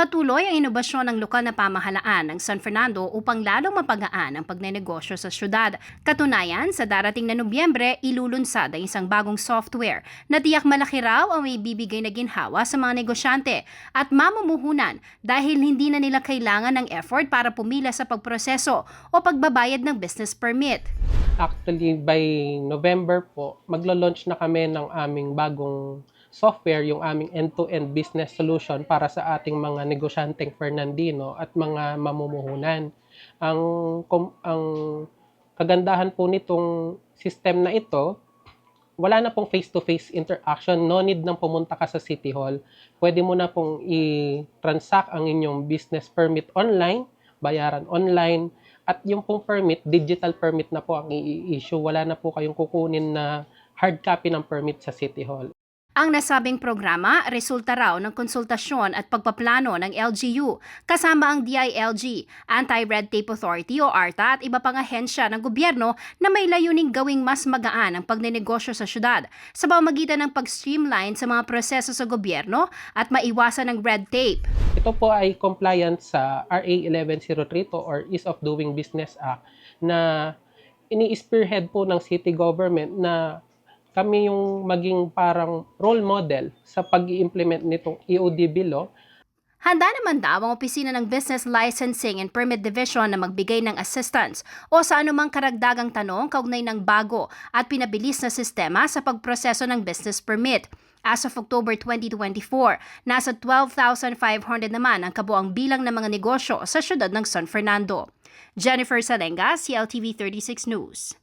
Patuloy ang inobasyon ng lokal na pamahalaan ng San Fernando upang lalong mapagaan ang pagnenegosyo sa syudad. Katunayan, sa darating na Nobyembre, ilulunsad ang isang bagong software na tiyak malaki raw ang may bibigay na ginhawa sa mga negosyante at mamumuhunan dahil hindi na nila kailangan ng effort para pumila sa pagproseso o pagbabayad ng business permit. Actually, by November po, maglo-launch na kami ng aming bagong software, yung aming end-to-end business solution para sa ating mga negosyanteng Fernandino at mga mamumuhunan. Ang, kom- ang kagandahan po nitong system na ito, wala na pong face-to-face interaction. No need nang pumunta ka sa City Hall. Pwede mo na pong i-transact ang inyong business permit online, bayaran online, at yung pong permit, digital permit na po ang i-issue. Wala na po kayong kukunin na hard copy ng permit sa City Hall. Ang nasabing programa, resulta raw ng konsultasyon at pagpaplano ng LGU, kasama ang DILG, Anti-Red Tape Authority o ARTA at iba pang ahensya ng gobyerno na may layuning gawing mas magaan ang pagnenegosyo sa syudad sa pamamagitan ng pag-streamline sa mga proseso sa gobyerno at maiwasan ng red tape. Ito po ay compliant sa RA 11032 or Ease of Doing Business Act na ini-spearhead po ng city government na kami yung maging parang role model sa pag implement nitong EODB law Handa naman daw ang opisina ng Business Licensing and Permit Division na magbigay ng assistance o sa anumang karagdagang tanong kaugnay ng bago at pinabilis na sistema sa pagproseso ng business permit. As of October 2024, nasa 12,500 naman ang kabuang bilang ng mga negosyo sa syudad ng San Fernando. Jennifer Salenga, CLTV 36 News.